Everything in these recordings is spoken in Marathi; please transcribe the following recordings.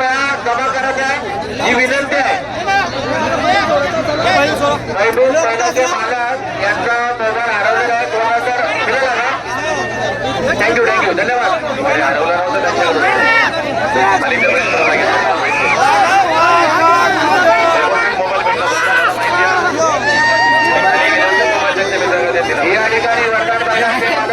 कृपया जमा करायचा आहे. ही विनंती आहे. मालक यांचा मोबाईल हरवलेला आहे. थँक्यू थँक्यू धन्यवाद. हरवला नव्हता त्यांच्याकडून अलीकडे मोबाईल भेटला या ठिकाणी वर्तमान बाजारचे मालक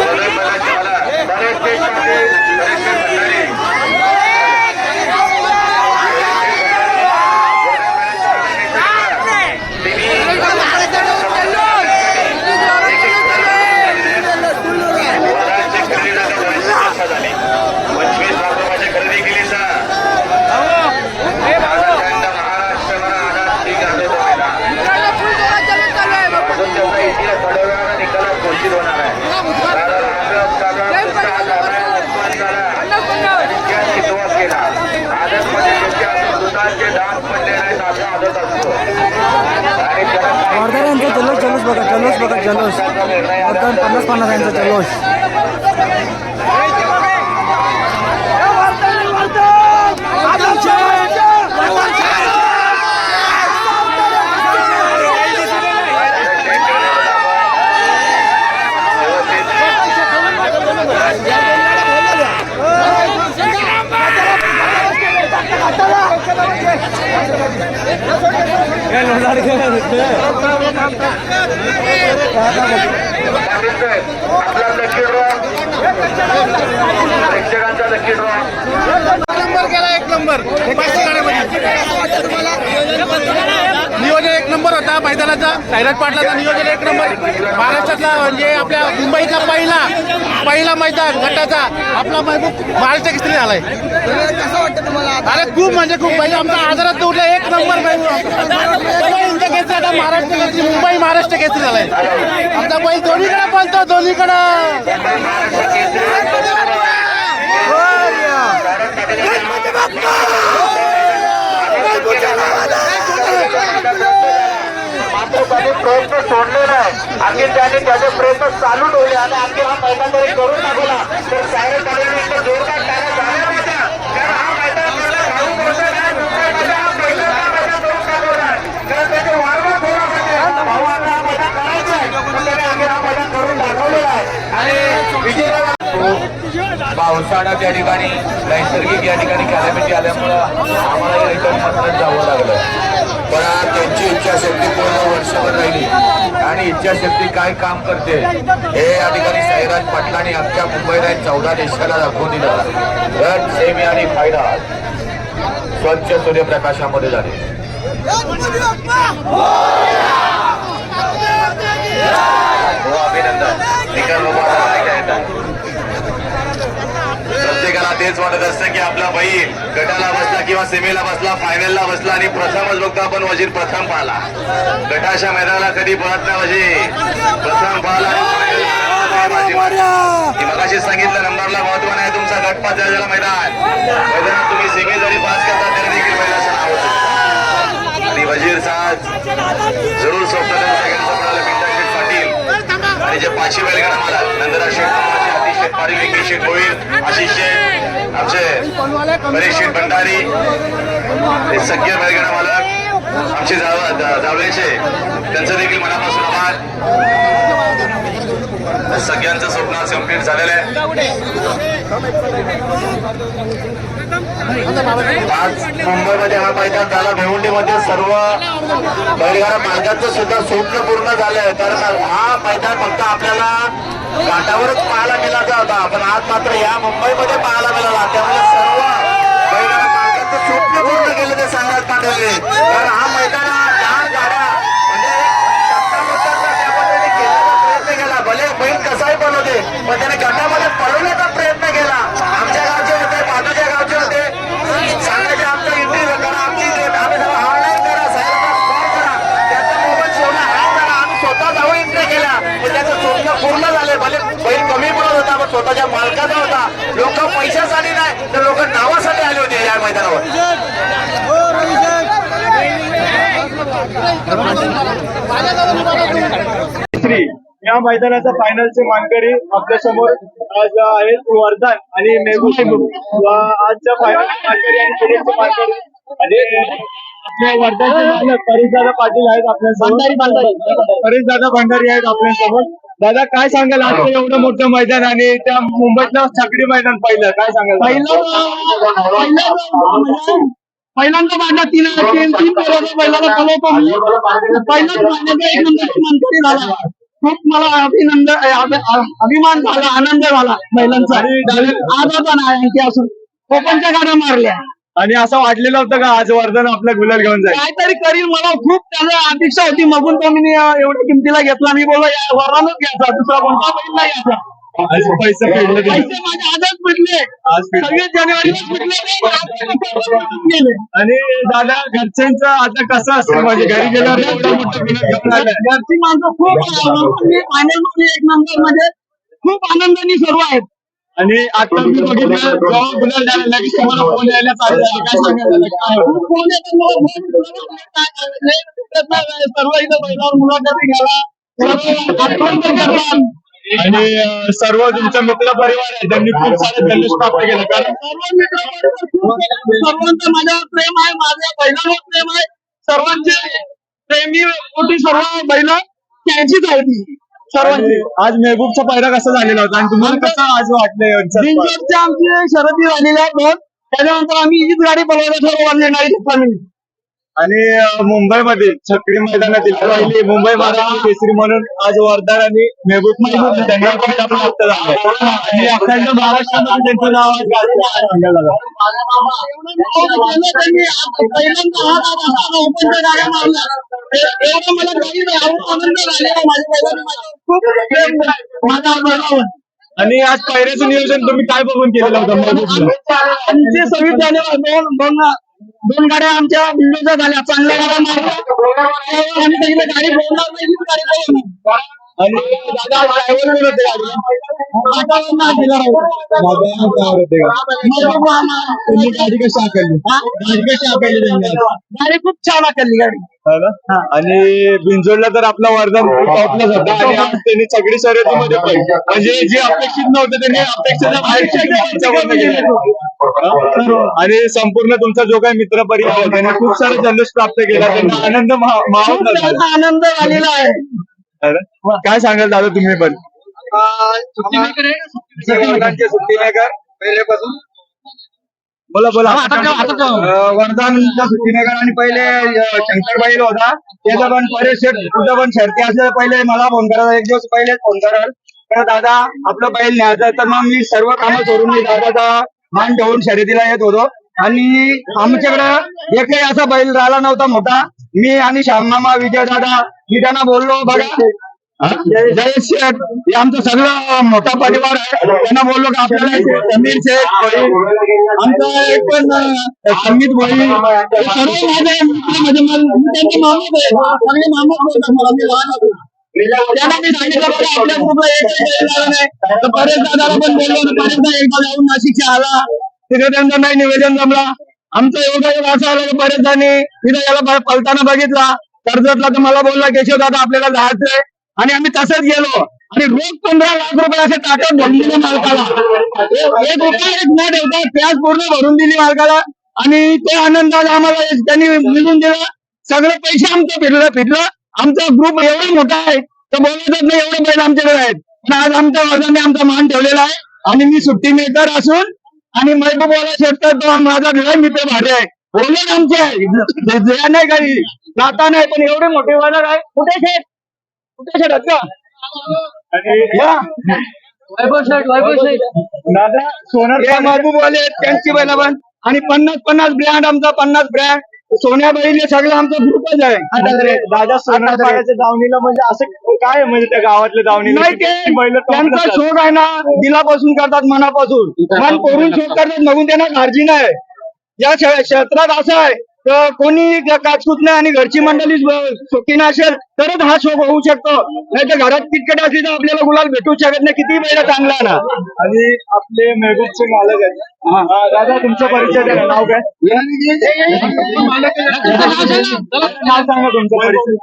वर्तमान बाजारचे मालक बरेचसे पाटील बरेचसे भंडारी पंचवीस लाख रुपयाची खरेदी केली सर महाराष्ट्र आधार ठीक आहे अजून तेवढा इतिहास थोड्या वेळानं निकालात घोषित होणार आहे कारण आदत झाला, दुसरा झाला, अपमान झाला. इतिहास कितवा केला. आदतमध्ये शक्य असून दुधाचे डाग पडले नाहीत असा आदत असतो. आणि त्याला काही- वर्धन यांचा जल्लोष जल्लोष बघा जल्लोष बघा जल्लोष वर्धन पन्नास पन्नास यांचा जल्लोष आपला लकी ड्रॉ प्रेक्षकांचा लकी ड्रॉ नंबर केला एक नंबर पाचशे गाड्यामध्ये नियोजन एक मैदानाचा सायराज पाटलाचा नियोजन एक नंबर. महाराष्ट्रातला म्हणजे आपल्या मुंबईचा पहिला पहिला मैदान गटाचा आपला महबूब महाराष्ट्र केसरी झालाय. कसं वाटतं तुम्हाला अरे खूप म्हणजे खूप. म्हणजे आमचा आजारात उठला एक नंबर आता महाराष्ट्र केसरी मुंबई महाराष्ट्र केसरी झालाय. आमचा बैल दोन्हीकडे पळतो दोन्हीकडं. मात्र त्याने प्रयत्न सोडले नाही. आणखी त्याने त्याचे प्रयत्न चालू ठेवले आणि आणखी हा मैदान जरी करून टाकला तर सायरस पाटील जोरदार टाळ्या झाल्या होत्या कारण हा मैदान मुंबईमध्ये हा पहिल्यांदा मैदान करून टाकवला कारण त्याचे वारंवार भाऊ आता हा मैदान आहे. त्याने हा मैदान करून दाखवलेला आहे. आणि पावसाळा त्या ठिकाणी नैसर्गिक या ठिकाणी कॅलॅमिटी आल्यामुळं आम्हाला रिटर्न मतदान जावं लागलं. पण त्यांची इच्छाशक्ती पूर्ण वर्षभर राहिली. आणि इच्छाशक्ती काय काम करते? हे अधिकारी साईराज पाटलांनी अख्ख्या मुंबईला चौदा देशाला दाखवून दिलं. गट सेमी आणि फायदा स्वच्छ सूर्यप्रकाशामध्ये झाले. हो, अभिनंदन. निकाल बघू आता काय काय येतात. प्रत्येकाला तेच वाटत असतं की आपला बैल गटाला बसला किंवा सेमीला बसला फायनलला बसला आणि प्रथमच बघतो आपण वजीर प्रथम पाहला. गटाच्या मैदानाला कधी पळत नाही वजीर. प्रथम पाहला. मगाशी सांगितलं नंबरला महत्त्व नाही तुमचा गट पास झालेला मैदान. मैदानात तुम्ही सेमी जरी पास करता तरी देखील बैलाचं नाव होतं. आणि वजीर साज जरूर स्वप्न आणि जे पाचशे बैलगाडा मला नंदरा शेठ मामाचे अतिश शेठ पाटील विकी शेठ गोविल आशिष शेठ आमचे परीक्षित भंडारी हे सगळे बैलगाडा मालक आमचे जाव- जावळेचे त्यांचं देखील मनापासून आभार. सगळ्यांचं स्वप्न आज कंप्लीट झालेलं आहे. आज मुंबईमध्ये हा मैदान झाला. भिवंडीमध्ये सर्व बैलगाडा मार्गाचं सुद्धा स्वप्न पूर्ण झालंय. कारण हा मैदान फक्त आपल्याला घाटावरच पाहायला मिळाला होता. पण आज मात्र या मुंबईमध्ये पाहायला मिळाला. त्यामुळे सर्व बैलगाडा मार्गाचं स्वप्न पूर्ण केलं ते सांगण्यात पाठवले कारण हा मैदान गटामध्ये मग त्याने गटामध्ये पळवण्याचा या मैदानाचा फायनलचे मानकरी आपल्यासमोर आज आहेत वर्धन आणि मेहबूब व आजच्या फायनल मानकरी आणि पुढेचे मानकरी आणि आपल्या वर्धनचे मालक परेशदादा पाटील आहेत आपल्या परेशदादा भंडारी आहेत आपल्यासमोर दादा काय सांगाल आजचं एवढं मोठं मैदान आणि त्या मुंबईतलं छकडी मैदान पहिलं काय सांगाल पहिल्यांदा माझ्या तीन तीन तीन पहिल्यांदा माझ्याचा एक नंबरची मानकरी झाला खूप मला अभिनंदन अ, अभि- अ, अभिमान झाला आनंद झाला महिलांचा. आज पण आहे आणखी असून कोकणच्या गाड्या मारल्या. आणि असं वाटलेलं होतं का आज वर्धन आपला गुलाल घेऊन जाईल? काहीतरी करील मला खूप त्याला अपेक्षा होती. मगून तो मी एवढ्या किमतीला घेतला. मी बोललो या वरानच घ्यायचा दुसरा कोणता बैल नाही घ्यायचा. आज पैसे फेडले. पैसे माझे आजच फेडले. सव्वीस जानेवारीला आणि दादा घरच्यांचं आता कसं असतं? म्हणजे घरी गेल्यावर. घरची माणसं खूप फायनलमध्ये एक नंबरमध्ये खूप आनंदाने सर्व आहेत. आणि आता मी बघितलं जेव्हा गुलाल झाला लगेच तुम्हाला फोन यायला चालू झाले काय नाही. सर्व इथं बैलावर मुलाखती घ्यावा सर्व आठवण पण करतात. आणि सर्व तुमचा मित्र परिवार आहे त्यांनी खूप सारे धनुष प्राप्त केलं. कारण सर्वांचं माझ्यावर प्रेम आहे माझ्या बैलावर प्रेम आहे. सर्वांचे प्रेमी मोठी सर्व बैल त्यांचीच आहे ती. सर्वांची. आज मेहबूबचा पहिला कसा झालेला होता आणि तुम्हाला कसं आज वाटलंय आमची शरदी झालेल्या दोन. त्याच्यानंतर आम्ही हीच गाडी पळवायला ठरवली येणारी फॅमिली आणि मुंबईमध्ये छकडी मैदानातील पहिली मुंबई महाराष्ट्र केसरी म्हणून आज वर्धान आणि मेहबूब त्यांना प्राप्त आणि अखंड महाराष्ट्रामध्ये त्यांचं नाव आज त्यांनी गाड्या मला आणि आज पहिल्याचं नियोजन तुम्ही काय बघून केलेलं होतं? आमचे सव्वीस जानेवारी दोन दोन दोन गाड्या आमच्या बिल्डिंगच्या झाल्या. चांगल्या गाड्या मारल्या. आम्ही गाडी बोलणार नाही गाडी आणि दादा ड्रायव्हर वातावरण दिलं गाडी कशी गाडी कशी त्यांनी? गाडी? खूप छान आकलली गाडी. हो? आणि बिंजोडला तर आपला वर्धन टॉपलाच होता आणि त्यांनी सगळी शर्यतीमध्ये पण. म्हणजे जे अपेक्षित नव्हतं त्यांनी अपेक्षेच्या बाहेर? आणि संपूर्ण तुमचा जो काही मित्र परिवार त्यांनी खूप सारे जल्लोष प्राप्त केला. त्यांना आनंद आनंद झालेला आहे. ना? काय सांगाल दादा तुम्ही पण? सुट्टी मेकर. पहिलेपासून. बोला बोला. वर्धनचा सुट्टी मेकर आणि पहिले अं, शंकर बैल होता. त्याचा पण बरेच तुझा पण शर्ती असले पहिले मला फोन करायचा एक दिवस पहिले फोन कराल. तर दादा आपलं बैल न्यायचं तर मग मी सर्व कामं सोडून मी दादाचा मान ठेवून शर्यतीला येत होतो. आणि आमच्याकडे एकही असा बैल राहिला नव्हता मोठा. मी आणि श्याममामा विजय दादा मी त्यांना बोललो बघा. जय शेठ हे? आमचं सगळं मोठा परिवार आहे. त्यांना बोललो का आपल्याला समीर शेठ आमचा एक पण अमित भोई सर्व माझे म्हणजे त्यांचे मामाच आहे सगळे मामाच बोलतात मला. मी लहान होतो. त्यांना मी सांगितलं बघा आपल्या ग्रुपला नाही. तर परेश दादाला पण बोललो परेशदा एकदा जाऊन नाशिकच्या आला. तिथे त्यांचं नाही निवेदन जमला. आमचं एवढं असं आलं की परेशदानी तिथे याला पलताना बघितला. कर्जतला तर मला बोलला केशव दादा आपल्याला जायचंय. आणि आम्ही तसंच गेलो. आणि रोज पंधरा लाख रुपये असे टाकत भरलेले मालकाला. एक रुपया एक न ठेवता प्याज पूर्ण भरून दिली मालकाला. आणि ते आनंदाला आम्हाला त्यांनी मिळून दिला. सगळे पैसे आमचं फिरलं फिरलं. आमचा ग्रुप एवढा मोठा आहे तर बोलतच नाही एवढे बैल आमच्याकडे आहेत. पण आज आमच्या वर्गाने आमचा मान ठेवलेला आहे. आणि मी सुट्टी मेकर असून आणि महबूबवाला शेतकर तो माझा लय मित्र भारी आहे. बोलून आमचे आहे. नाही काही. जाता नाही पण एवढे मोठे वाला आहे. कुठे शेत कुठे दादा सोनार महबूबवाले आहेत, त्यांची बैल पण आणि पन्नास पन्नास ब्रँड आमचा पन्नास ब्रँड सोन्या बैल सगळं आमचा ग्रुपच आहे. दादा सोनार पाण्याच्या दावणीला म्हणजे असं काय आहे म्हणजे त्या गावातल्या दावणीला? नाही ते बैल त्यांचा शोक आहे ना दिलापासून करतात मनापासून. मन करून शोक करतात बघून त्यांना काळजी नाही या क्ष- क्षेत्रात असं आहे. तर कोणी काचकूत नाही आणि घरची मंडळी शौकीन असेल तरच हा शो होऊ शकतो नाही तर घरात किटकट असली तर आपल्याला गुलाल भेटू शकत नाही किती बैल चांगला ना आणि आपले महबूबचे मालक आहेत हा, दादा तुमचा परिचय द्या ना, नाव काय नाव सांगा तुमचं परिचय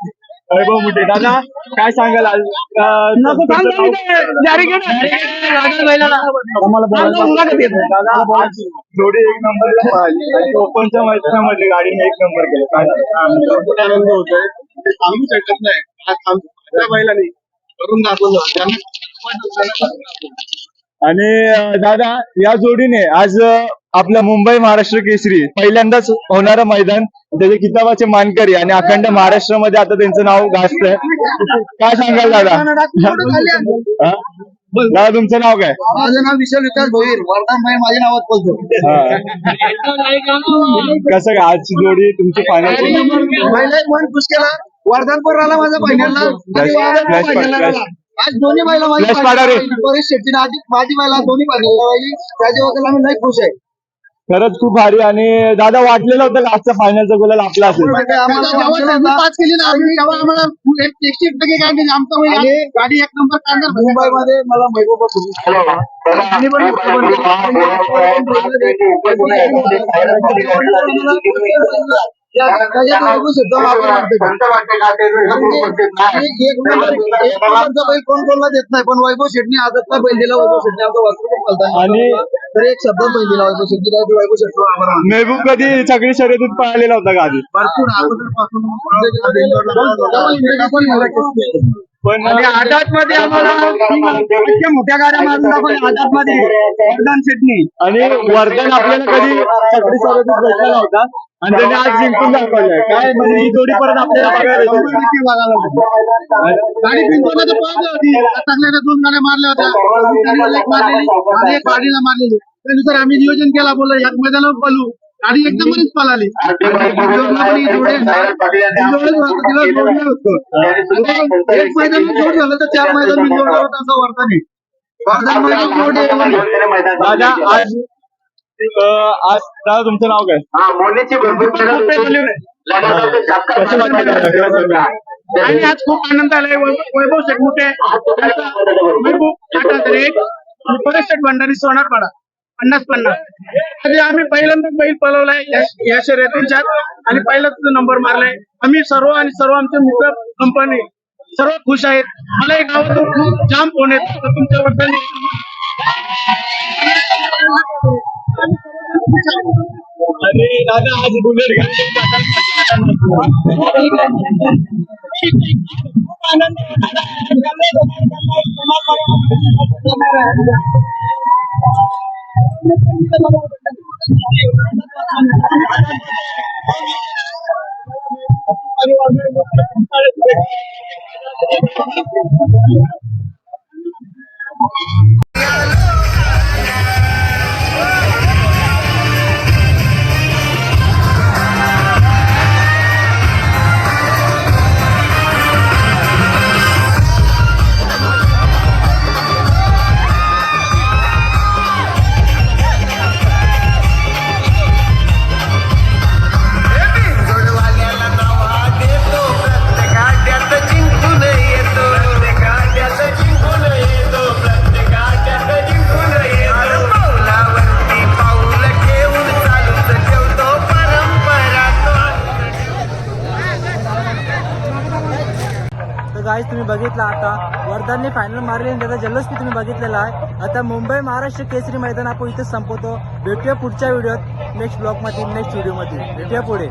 वैभव मुठे दादा काय सांगाल आज? दादा आज जोडी एक नंबरला पळाली आणि ओपनच्या मैदानामध्ये गाडीने एक नंबर केलं. काय आनंद होतोय. ते सांगू शकत नाही. आज आमच्या बैलांनी करून दाखवलं. त्यांना आणि दादा या जोडीने आज आपलं मुंबई महाराष्ट्र केसरी पहिल्यांदाच होणारं मैदान. त्याचे किताबाचे मानकरी आणि अखंड महाराष्ट्रामध्ये आता त्यांचं नाव गाजतंय. काय सांगाल दादा? हा? दादा तुमचं नाव काय? माझं नाव विशाल विकास भोईर. वर्धा भाई माझ्या नावात बोलतो. कसं काय आजची जोडी तुमची फायनल मन खुश केला. माझा वादळ flash- पहिल्यांदा. flash- आला. आज दोन्ही शेट्टी आधी माझी बैला दोन्ही राहिली त्याच्या वगैरे आम्ही लई खुश आहे. खरंच खूप भारी आणि दादा वाटलेलं होतं का आजचा फायनलचा गुलाल आपला असेल म्हणजे गाडी एक नंबर मुंबईमध्ये मला महबूबा बैल कोण कोणला देत नाही पण वैभव शेटणी आजचा बैल दिला वैभव शेटणी आमचा वाचू खूप बोलतात आणि तर एक शब्द बैल दिला वैभव शेट्टी वैभव. मेहबूब कधी सगळी शर्यतीत पळालेला होता का आधी? भरपूर अगोदरपासून पण आझादमध्ये आम्हाला इतक्या मोठ्या गाड्या मारून दाखवल्या. आझादमध्ये वर्धन आणि वर्धन आपल्याला कधी सगळी शर्यतीत भेटला नव्हता. आणि त्याने आज जिंकून दाखवलंय काय म्हणजे ही जोडी परत आपल्याला बघायला. गाडी होती. दोन गाड्या मारल्या होत्या. एक मारलेली. आणि एक गाडीला मारलेली. त्यानुसार आम्ही नियोजन केला. बोललो या मैदानावर पळू. गाडी एकदमच पळाली एक मैदान जोड झालं तर चार मैदान मी जोड करत असं वर्धन आहे वर्धन मैदान जोड दादा आज आज दादा तुमचं नाव काय? आणि आज खूप आनंद आलाय वैभव शेटमुटे आठ एक आणि परेश शेट भंडारी सोनारपाडा. पन्नास पन्नास. आधी आम्ही पहिल्यांदा बैल पळवलाय या- या शर्यतींच्यात. आणि पहिलाच नंबर मारलाय. आम्ही सर्व आणि सर्व आमचे मित्र कंपनी सर्व खुश आहेत. मला एक गावातून खूप जाम फोन येत. तर तुमच्याबद्दल आणि दादा आज बुलेट घेऊन जोडवाल्याला बघितला आता. वर्धनने फायनल मारले आणि त्याचा जल्लोष बी तुम्ही बघितलेला आहे. आता मुंबई महाराष्ट्र केसरी मैदान आपण इथे संपवतो. भेटूया पुढच्या व्हिडिओत. नेक्स्ट ब्लॉगमध्ये नेक्स्ट व्हिडिओमध्ये भेटूया पुढे.